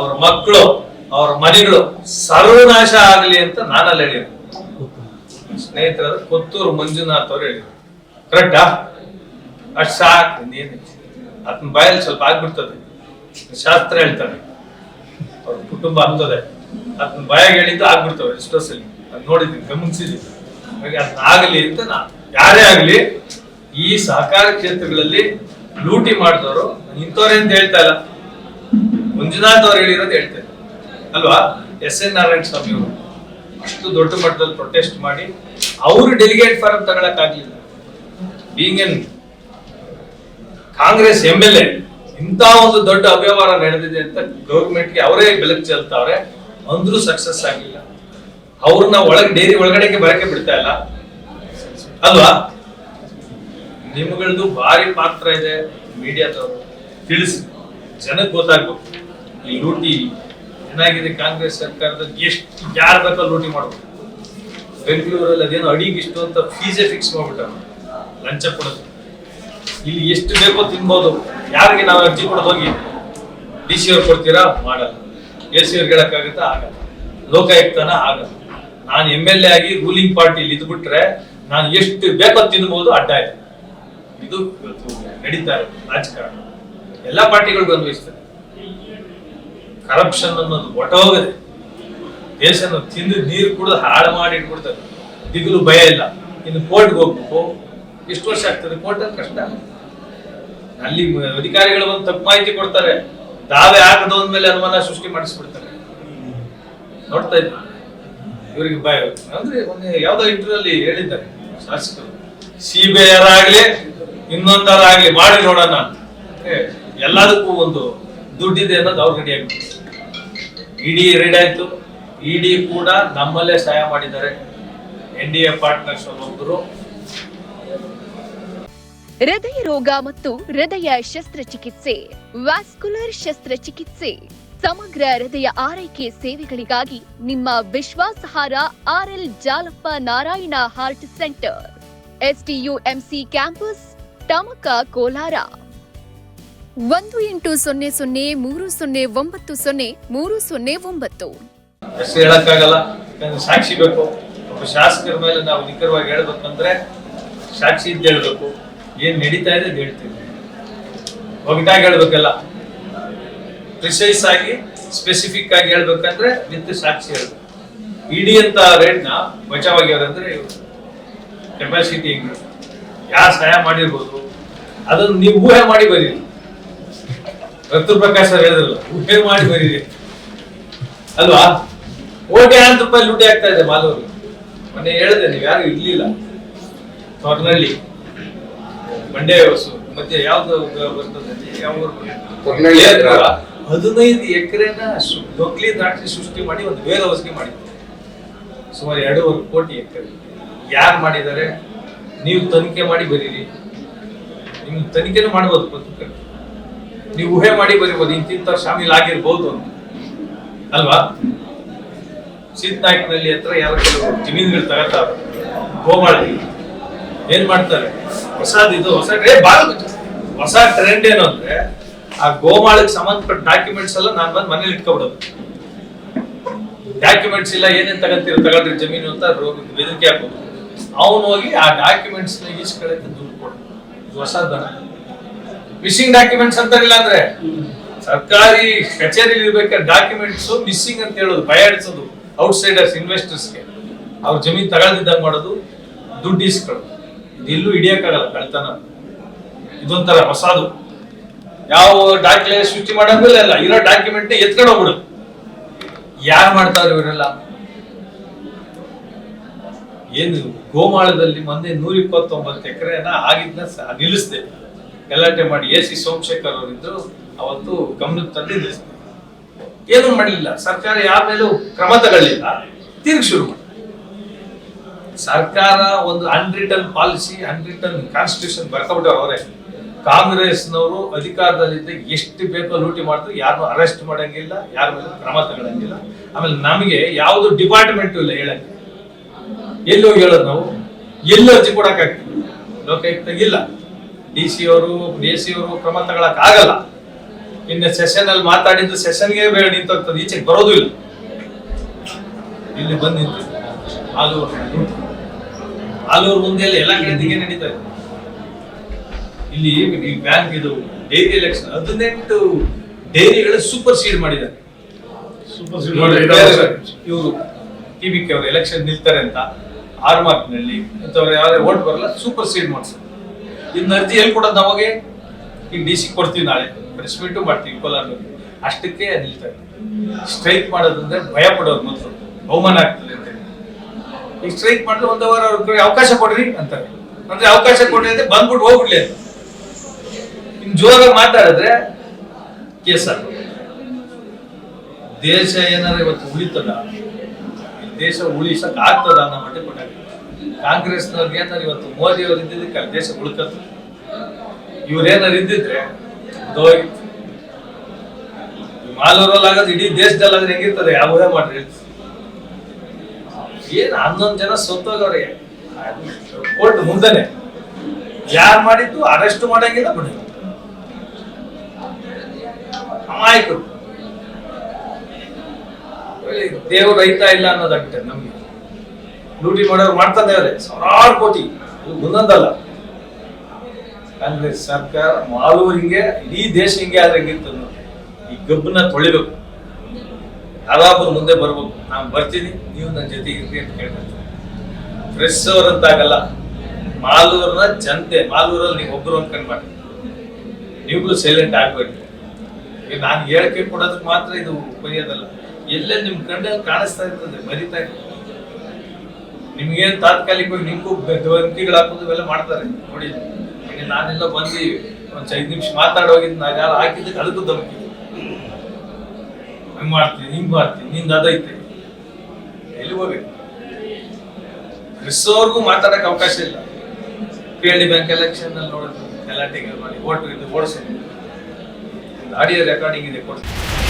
ಅವ್ರ ಮಕ್ಕಳು, ಅವ್ರ ಮನೆಗಳು ಸರ್ವನಾಶ ಆಗಲಿ ಅಂತ ನಾನಲ್ಲಿ ಹೇಳಿದ್ರು ಸ್ನೇಹಿತರ ಕೊತ್ತೂರು ಮಂಜುನಾಥ್ ಅವ್ರು ಹೇಳಿದ್ರು. ಕರೆಕ್ಟಾ ಅಷ್ಟ್ ಸಾಕು, ನೀನು. ಅದನ್ನ ಬಾಯಲ್ಲಿ ಸ್ವಲ್ಪ ಆಗ್ಬಿಡ್ತದೆ. ಶಾಸ್ತ್ರ ಹೇಳ್ತಾರೆ. ಅವ್ರ ಕುಟುಂಬ ಅಂತದೆ ಅದನ್ನ ಬಾಯಾಗ ಹೇಳಿದ್ದು ಆಗ್ಬಿಡ್ತವೆ ಎಷ್ಟೋ ಸಲ. ಅದು ನೋಡಿದ್ದೀನಿ, ಗಮನಿಸಿದ್ದೀನಿ. ಹಾಗೆ ಅದನ್ನ ಆಗಲಿ ಅಂತ ನಾ ಯಾರೇ ಆಗ್ಲಿ, ಈ ಸಹಕಾರ ಕ್ಷೇತ್ರಗಳಲ್ಲಿ ಲೂಟಿ ಮಾಡಿದವರು ಇಂಥವ್ರೆ ಅಂತ ಹೇಳ್ತಾ ಇಲ್ಲ. ಮಂಜುನಾಥ್ ಅವ್ರು ಹೇಳಿರೋದು ಹೇಳ್ತಾರೆ ಅಲ್ವಾ? ಎಸ್ ಎನ್ ನಾರಾಯಣ ಸ್ವಾಮಿ ಅವರು ಅಷ್ಟು ದೊಡ್ಡ ಮಟ್ಟದಲ್ಲಿ ಪ್ರೊಟೆಸ್ಟ್ ಮಾಡಿ ಅವರು ಡೆಲಿಗೇಟ್ ಫಾರಂ ತಗೊಳಕ್ ಆಗ್ಲಿಲ್ಲ. Being an Congress M L A ಇಂತ ಒಂದು ದೊಡ್ಡ ಅವ್ಯವಹಾರ ನಡೆದಿದೆ ಅಂತ ಗೌರ್ಮೆಂಟ್ಗೆ ಅವರೇ ಬೆಳಕು ಚೆಲ್ತಾವ್ರೆ. ಅಂದ್ರೂ ಸಕ್ಸಸ್ ಆಗಿಲ್ಲ ಅವ್ರನ್ನ ಒಳಗೆ, ಡೈರಿ ಒಳಗಡೆಗೆ ಬರಕ್ಕೆ ಬಿಡ್ತಾ ಇಲ್ಲ. ಅಲ್ವಾ? ನಿಮ್ಗಳದ್ದು ಭಾರಿ ಪಾತ್ರ ಇದೆ. ಮೀಡಿಯಾದವರು ತಿಳಿಸಿ. ಜನಕ್ಕೆ ಗೊತ್ತಾಗ್ಬೇಕು. ಈ ಲೂಟಿ ಏನಾಗಿದೆ ಕಾಂಗ್ರೆಸ್ ಸರ್ಕಾರದ ಎಷ್ಟು ಯಾರು ಬೇಕೋ ಲೂಟಿ ಮಾಡ್ಬೋದು. ಬೆಂಗಳೂರಲ್ಲಿ ಅದೇನೋ ಅಡಿಗೆ ಇಷ್ಟು ಅಂತ ಫೀಸೇ ಫಿಕ್ಸ್ ಮಾಡ್ಬಿಟ್ಟಾರ. ಲಂಚ ಕೊಡೋದು. ಇಲ್ಲಿ ಎಷ್ಟು ಬೇಕೋ ತಿನ್ಬೋದು. ಯಾರಿಗೆ ನಾವು ಅರ್ಜಿ ಕೊಡೋದು ಹೋಗಿ ಡಿ ಸಿ ಅವ್ರು ಕೊಡ್ತೀರಾ? ಮಾಡಲ್ಲ. ಎ ಸಿ ಅವ್ರು ಹೇಳಕ್ಕಾಗತ್ತಾ? ಆಗಲ್ಲ. ಲೋಕಾಯುಕ್ತನ ಆಗಲ್ಲ. ನಾನು ಎಂ ಎಲ್ ಎ ಆಗಿ ರೂಲಿಂಗ್ ಪಾರ್ಟಿಲಿ ಇದ್ಬಿಟ್ರೆ ನಾನು ಎಷ್ಟು ಬೇಕೋ ತಿನ್ಬೋದು, ಅಡ್ಡ ಇದೆ ಇದು ನಡೀತಾ ಇರೋದು ರಾಜಕಾರಣ. ಎಲ್ಲ ಪಾರ್ಟಿಗಳಿಗೂ ಅನ್ವಯಿಸ್ತದೆ ಕರಪ್ಷನ್ ಅನ್ನೋದು ಒಟ್ಟೋಗದೆ. ದೇಶನ ತಿಂದು ನೀರು ಕುಡಿದು ಹಾಳು ಮಾಡಿ ಇಟ್ಬಿಡ್ತಾರೆ. ದಿಗಲು ಭಯ ಇಲ್ಲ. ಇನ್ನು ಕೋರ್ಟ್ಗೆ ಹೋಗ್ಬೇಕು. ಎಷ್ಟು ವರ್ಷ ಆಗ್ತದೆ ಕೋರ್ಟ್ ಅಲ್ಲಿ? ಕಷ್ಟ. ಅಲ್ಲಿ ಅಧಿಕಾರಿಗಳು ಒಂದು ತಪ್ಪು ಮಾಹಿತಿ ಕೊಡ್ತಾರೆ. ತಾವೇ ಆಗದ ಮೇಲೆ ಅನುಮಾನ ಸೃಷ್ಟಿ ಮಾಡಿಸ್ಬಿಡ್ತಾರೆ. ನೋಡ್ತಾ ಇದ್ದ ಇವರಿಗೆ ಭಯ. ಅಂದ್ರೆ ಒಂದು ಯಾವ್ದೋ ಇಂಟರ್ವ್ಯೂ ಅಲ್ಲಿ ಹೇಳಿದ್ದಾರೆ ಶಾಸಕರು. ಸಿ ಬಿ ಐ ಆಗ್ಲಿ ಇನ್ನೊಂದರ ಆಗ್ಲಿ ಮಾಡಿ ನೋಡೋಣ ಎಲ್ಲದಕ್ಕೂ ಒಂದು ದುಡ್ಡಿದೆ ಅನ್ನೋದು ಅವ್ರ ಆಗ್ಬಿಟ್ಟು ಇಡಿ ರೆಡಿ ಆಯ್ತು. ಇಡಿ ಕೂಡ ನಮ್ಮಲ್ಲೇ ಸಹಾಯ ಮಾಡಿದ್ದಾರೆ. ಎನ್ ಡಿ ಎ ಪಾರ್ಟ್ನರ್ಸ್ ಒಬ್ಬರು ಹೃದಯ ರೋಗ ಮತ್ತು ಹೃದಯ ಶಸ್ತ್ರಚಿಕಿತ್ಸೆ, ವ್ಯಾಸ್ಕುಲರ್ ಶಸ್ತ್ರಚಿಕಿತ್ಸೆ, ಸಮಗ್ರ ಹೃದಯ ಆರೈಕೆ ಸೇವೆಗಳಿಗಾಗಿ ನಿಮ್ಮ ವಿಶ್ವಾಸಾರ್ಹ R L Jalappa Narayana heart center STUMC campus Tamaka Kolar. ಒಂದು ಎಂಟು ಸೊನ್ನೆ ಸೊನ್ನೆ ಮೂರು ಸೊನ್ನೆ ಒಂಬತ್ತು ಸೊನ್ನೆ ಮೂರು ಸೊನ್ನೆ ಒಂಬತ್ತು. ಹೇಳಕ್ಕಾಗಲ್ಲ. ಸಾಕ್ಷಿ ಬೇಕು. ಒಬ್ಬ ಶಾಸಕರ ಮೇಲೆ ನಾವು ನಿಖರವಾಗಿ ಹೇಳ್ಬೇಕಂದ್ರೆ ಸಾಕ್ಷಿ ಇದ್ದು ಹೇಳ್ಬೇಕು. ಏನ್ ನಡೀತಾ ಇದೆ ಹೇಳ್ತೀವಿ ಒಗಟಾಗಿ ಹೇಳ್ಬೇಕಲ್ಲ. ಪ್ರಿಸೈಸ್ ಆಗಿ ಸ್ಪೆಸಿಫಿಕ್ ಆಗಿ ಹೇಳ್ಬೇಕಂದ್ರೆ ವಿತ್ ಸಾಕ್ಷಿ ಹೇಳ್ಬೇಕು. ಇಡಿ ಅಂತ ರೇಟ್ನ ಬಚಾವಾಗ್ಯವ್ರಂದ್ರೆ ಇವರು. ಕೆಪಾಸಿಟಿ ಹೆಂಗೆ ಯಾರು ಸಹಾಯ ಮಾಡಿರ್ಬೋದು? ಅದನ್ನು ನೀವು ಊಹೆ ಮಾಡಿ ಬರೀರಿ ರತ್ತು ಪ್ರಕಾಶ್ ಅವ್ರು ಹೇಳಿದ್ರಲ್ಲ ಊಹೆ ಮಾಡಿ ಬರೀರಿ. ಅಲ್ವಾ? ಕೋಟ್ಯಾಂತರ ರೂಪಾಯಿ ಲೂಟಿ ಆಗ್ತಾ ಇದೆ ಮಾಲೂರು. ಮೊನ್ನೆ ಹೇಳಿದೆ ನೀವು ಯಾರು ಇರ್ಲಿಲ್ಲ. ಹೊರನಳ್ಳಿ ಮಂಡ್ಯ ಹೊಸು. ಮತ್ತೆ ಯಾವ್ದು ಬರ್ತದೆ ಯಾವ. ಹದಿನೈದು ಎಕರೆನ ಡೊಕ್ಲಿ ದ್ರಾಕ್ಷಿ ಸೃಷ್ಟಿ ಮಾಡಿ ಒಂದು ವೇರ್ ಹೌಸ್ಗೆ ಮಾಡಿ ಸುಮಾರು ಎರಡೂವರೆ ಕೋಟಿ ಎಕರೆ. ಯಾರು ಮಾಡಿದ್ದಾರೆ? ನೀವು ತನಿಖೆ ಮಾಡಿ ಬರೀರಿ. ನಿಮ್ ತನಿಖೆನೂ ಮಾಡ್ಬೋದು ಪತ್ರಕರ್ತರು. ನೀವು ಊಹೆ ಮಾಡಿ ಬರಿಬೋದು ಇಂತಿಂತ ಶಾಮೀಲ್ ಆಗಿರ್ಬೋದು ಅಂತ. ಅಲ್ವಾ? ಸೀತ್ನಾಯ್ಕನಲ್ಲಿ ಹತ್ರ ಯಾರ ಕೆಲವರು ಜಮೀನುಗಳು ತಗೋತಾರೆ ಗೋಮಾಳಿ. ಏನ್ ಮಾಡ್ತಾರೆ? ಹೊಸದ್ ಇದು, ಹೊಸ ಹೊಸ ಟ್ರೆಂಡ್ ಏನು ಅಂದ್ರೆ, ಆ ಗೋಮಾಳಕ್ಕೆ ಸಂಬಂಧಪಟ್ಟ ಡಾಕ್ಯುಮೆಂಟ್ಸ್ ಎಲ್ಲ ನಾನು ಬಂದ್ ಮನೇಲಿ ಇಟ್ಕೊಬಿಡೋದು. ಡಾಕ್ಯುಮೆಂಟ್ಸ್ ಇಲ್ಲ, ಏನೇನ್ ತಗಂತೀರ ತಗೊಂಡ್ರಿ ಜಮೀನು ಅಂತ ಬೆದರಿಕೆ ಹಾಕೋದು. ಅವನು ಹೋಗಿ ಆ ಡಾಕ್ಯುಮೆಂಟ್ಸ್ನ ಈಸ್ಕೊಳ್ಳೋಕೆ ದುಡ್ಡು ಕೊಡೋದು ದನ. ಮಿಸ್ಸಿಂಗ್ ಡಾಕ್ಯುಮೆಂಟ್ಸ್ ಅಂತಾರಿಲ್ಲ ಅಂದ್ರೆ ಸರ್ಕಾರಿ ಕಚೇರಿ ಇರ್ಬೇಕಾದ್ರೆ ಡಾಕ್ಯುಮೆಂಟ್ಸ್ ಮಿಸ್ಸಿಂಗ್ ಅಂತ ಹೇಳೋದು ಬಯಾಡಿಸೋದು ಔಟ್ಸೈಡರ್ಸ್ ಇನ್ವೆಸ್ಟರ್ಸ್ಗೆ ಅವ್ರ ಜಮೀನ್ ತಗೊಳ್ದಿದ್ದಾಗ ಮಾಡೋದು ದುಡ್ಡು ಇಸ್ಕೊಳ್ಳೋದು ಇದೆಲ್ಲೂ ಹಿಡಿಯಕ್ಕಾಗಲ್ಲ ಕಳ್ತನ ಇದೊಂಥರ ಹೊಸದು. ಯಾವ ದಾಖಲೆ ಸೃಷ್ಟಿ ಮಾಡೋದಿಲ್ಲ ಅಲ್ಲ ಇರೋ ಡಾಕ್ಯುಮೆಂಟ್ ಎತ್ಕೊಂಡು ಹೋಗ್ಬಿಡು ಯಾರು ಮಾಡ್ತಾರೆ ಇವರೆಲ್ಲ? ಏನು ಗೋಮಾಳದಲ್ಲಿ ಮೊನ್ನೆ ನೂರ ಇಪ್ಪತ್ತೊಂಬತ್ತು ಎಕರೆನ ಆಗಿದ್ನ ನಿಲ್ಲಿಸ್ದೆ. ಗಲಾಟೆ ಮಾಡಿ ಎ ಸಿ ಸೋಮಶೇಖರ್ ಅವರಿದ್ರು, ಅವತ್ತು ಗಮನಕ್ಕೆ ತಂದು ಏನು ಮಾಡಲಿಲ್ಲ ಸರ್ಕಾರ ಯಾವ ಮೇಲೂ ಕ್ರಮ ತಗೊಳ್ಳಿಲ್ಲ. ತಿರುಗಿ ಶುರು ಮಾಡಿ ಸರ್ಕಾರ ಒಂದು ಅನ್ರಿಟನ್ ಪಾಲಿಸಿ ಅನ್ರಿಟನ್ ಕಾನ್ಸ್ಟಿಟ್ಯೂಷನ್ ಬರ್ಕೊಬಿಟ್ಟವ್ರು ಅವರೇ. ಕಾಂಗ್ರೆಸ್ನವರು ಅಧಿಕಾರದಲ್ಲಿದ್ದ ಎಷ್ಟು ಬೇಕೋ ಲೂಟಿ ಮಾಡಿದ್ರು ಯಾರನ್ನೂ ಅರೆಸ್ಟ್ ಮಾಡಂಗಿಲ್ಲ, ಯಾರ ಮೇಲೆ ಕ್ರಮ ತಗೊಳಂಗಿಲ್ಲ. ಆಮೇಲೆ ನಮಗೆ ಯಾವುದು ಡಿಪಾರ್ಟ್ಮೆಂಟ್ ಇಲ್ಲ ಹೇಳಕ್ಕೆ. ಎಲ್ಲಿ ಹೋಗಿ ಹೇಳೋದು ನಾವು? ಎಲ್ಲಿ ಅರ್ಜಿ ಕೊಡೋಕ್ಕಾಗ್ತೀವಿ ಲೋಕಾಯುಕ್ತ ಇಲ್ಲ. ಡಿ ಸಿ ಅವರು ಡಿ ಸಿ ಅವರು ಕ್ರಮ ಆಗಲ್ಲ ಇನ್ನು ಸೆಷನ್ ಅಲ್ಲಿ ಮಾತಾಡಿದ್ದು ಸೆಷನ್ಗೆ ಬೇಡ ನಿಂತೋಗ್ತದೆ ಈಚೆಗೆ ಬರೋದು ಇಲ್ಲ. ಇಲ್ಲಿ ಬಂದು ನಿಂತು ಆಲೂರು ಆಲೂರು ಮುಂದೆ ಎಲ್ಲ ಕಡೆ ದಿಗೆ ನಡೀತಾ ಇದೆ. ಇಲ್ಲಿ ಈ ಬ್ಯಾಂಕ್ ಇದು ಡೈರಿ ಎಲೆಕ್ಷನ್ ಹದಿನೆಂಟು ಡೈರಿಗಳು ಸೂಪರ್ ಸೀಡ್ ಮಾಡಿದ್ದಾರೆ. ಸೂಪರ್ ಸೀಡ್ ಇವರು ಟಿವಿಕೆ ಅವರು ಎಲೆಕ್ಷನ್ ನಿಲ್ತಾರೆ ಅಂತ ಆರ್ ಮಾರ್ಕ್ನಲ್ಲಿ ಇಂಥವ್ರು ಯಾವ್ದೇ ಓಟ್ ಬರಲ್ಲ ಸೂಪರ್ ಸೀಡ್ ಮಾಡ್ಸೋದು. ಇನ್ನು ಅರ್ಜಿ ಹೇಳ್ಕೊಡೋದು ಕೊಡೋದು ನಮಗೆ ಈಗ ಡಿ ಸಿ ಕೊಡ್ತೀವಿ ನಾಳೆ. ಪ್ರೆಸ್ ಮೀಟು ಮಾಡ್ತೀವಿ ಕೋಲಾರದಲ್ಲಿ. ಅಷ್ಟಕ್ಕೆ ನಿಲ್ತಾರೆ ಸ್ಟ್ರೈಕ್ ಮಾಡೋದಂದ್ರೆ ಭಯ ಪಡೋರು ಮೊದಲು ಅವಮಾನ ಆಗ್ತದೆ ಅಂತ. ಈಗ ಸ್ಟ್ರೈಕ್ ಮಾಡಿದ್ರೆ ಒಂದು ವಾರ ಅವ್ರಿಗೆ ಅವಕಾಶ ಕೊಡ್ರಿ ಅಂತಾರೆ. ಅಂದ್ರೆ ಅವಕಾಶ ಕೊಡ್ರಿ ಅಂತ ಬಂದ್ಬಿಟ್ಟು ಹೋಗ್ಬಿಡ್ಲಿ ಅಂತ. ಇನ್ ಜೋರಾಗಿ ಮಾತಾಡಿದ್ರೆ ಕೇಸ್ ದೇಶ ಏನಾರ ಇವತ್ತು ಉಳಿತದ? ದೇಶ ಉಳಿಸಕ್ ಆಗ್ತದ ಅನ್ನೋ ಮಟ್ಟಿಗೆ ಕೊಟ್ಟಾಗ ಕಾಂಗ್ರೆಸ್ನವ್ರಿಗೆ ಏನಾರು ಇವತ್ತು ಮೋದಿ ಅವ್ರು ಇದ್ದಿದ್ದಕ್ಕೆ ದೇಶ ಉಳ್ಕತ್ತು. ಇವ್ರೇನಾರು ಇದ್ದಿದ್ರೆ ದೋಯ್ತು. ಮಾಲೂರಲ್ಲಿ ಆಗೋದು ಇಡೀ ದೇಶದಲ್ಲಿ ಆದ್ರೆ ಹೆಂಗಿರ್ತದೆ ಯಾವುದೇ ಮಾಡ್ರಿ ಏನ್ ಹನ್ನೊಂದು ಜನ ಸೊತ್ತೋಗವ್ರೆ? ಕೋರ್ಟ್ ಮುಂದೆನೆ. ಯಾರು ಮಾಡಿದ್ದು? ಅರೆಸ್ಟ್ ಮಾಡಂಗಿಲ್ಲ ಬಿಡಿ. ಅಮಾಯಕರು. ದೇವ್ರು ರೈತ ಇಲ್ಲ ಅನ್ನೋದಾಗ್ತದೆ ನಮ್ಗೆ. ಲೂಟಿ ಮಾಡೋರು ಮಾಡ್ತಾನೆ ಅವರೇ ಸಾವಿರಾರು ಕೋಟಿ. ಇದು ಒಂದೊಂದಲ್ಲ ಕಾಂಗ್ರೆಸ್ ಸರ್ಕಾರ ಮಾಲೂರು ಹಿಂಗೆ, ಇಡೀ ದೇಶ ಹಿಂಗೆ ಆದ್ರೆ ಹೆಂಗಿರ್ತದೆ ನೋಡಿ. ಈ ಗಬ್ಬನ್ನ ತೊಳಿಬೇಕು. ಯಾವಾಗ ಮುಂದೆ ಬರ್ಬೇಕು. ನಾನು ಬರ್ತೀನಿ. ನೀವು ನನ್ನ ಜೊತೆಗೆ ಇರ್ರಿ ಅಂತ ಕೇಳ್ಕೊಳ್ತೀನಿ ಪ್ರೆಸ್ ಅವರಂತಾಗಲ್ಲ. ಮಾಲೂರಿನ ಜನತೆ, ಮಾಲೂರಲ್ಲಿ ನೀವು ಒಬ್ರು ಅನ್ಕೊಂಡ್ ಮಾಡಿ ನೀವು ಸೈಲೆಂಟ್ ಆಗ್ಬೇಕು ಈಗ ನಾನು ಹೇಳಿಕೆ ಕೊಡೋದಕ್ಕೆ ಮಾತ್ರ ಇದು ಬರೆಯೋದಲ್ಲ ಎಲ್ಲೇ ನಿಮ್ಮ ಕಣ್ಣಲ್ಲಿ ಕಾಣಿಸ್ತಾ ಇರ್ತದೆ ಬರಿತಾ ಇರ್ತದೆ. ನಿಮ್ಗೇನ್ ತಾತ್ಕಾಲಿಕವಾಗಿ ನಿಮಗೂ ಧಮಕಿಗಳು ಹಾಕೋದು ಇವೆಲ್ಲ ಮಾಡ್ತಾರೆ? ನೋಡಿ, ಈಗ ನಾನೆಲ್ಲ ಬಂದು ಒಂದು ಐದು ನಿಮಿಷ ಮಾತಾಡೋಗಿದ್ದು ಯಾರು ಹಾಕಿದ್ದಕ್ಕೆ ಅದಕ್ಕೂ ಧಮಕಿ. ಹಂಗೆ ಮಾಡ್ತೀನಿ, ಹಿಂಗೆ ಮಾಡ್ತೀನಿ, ನಿಂದ ಅದೈತೆ. ಎಲ್ಲಿ ಹೋಗ್ಬೇಕು? ಕ್ರಿಸ್ತವ್ರಿಗೂ ಮಾತಾಡಕ್ ಅವಕಾಶ ಇಲ್ಲ. ಪಿ ಬ್ಯಾಂಕ್ ಎಲೆಕ್ಷನ್ ಅಲ್ಲಿ ನೋಡಿದ್ರು ಗಲಾಟೆಗಳು ಮಾಡಿ ಓಟ್ ಇದು ಓಡಿಸೋದು. ಆಡಿಯೋ ರೆಕಾರ್ಡಿಂಗ್ ಇದೆ, ಕೊಡ್ತೀನಿ.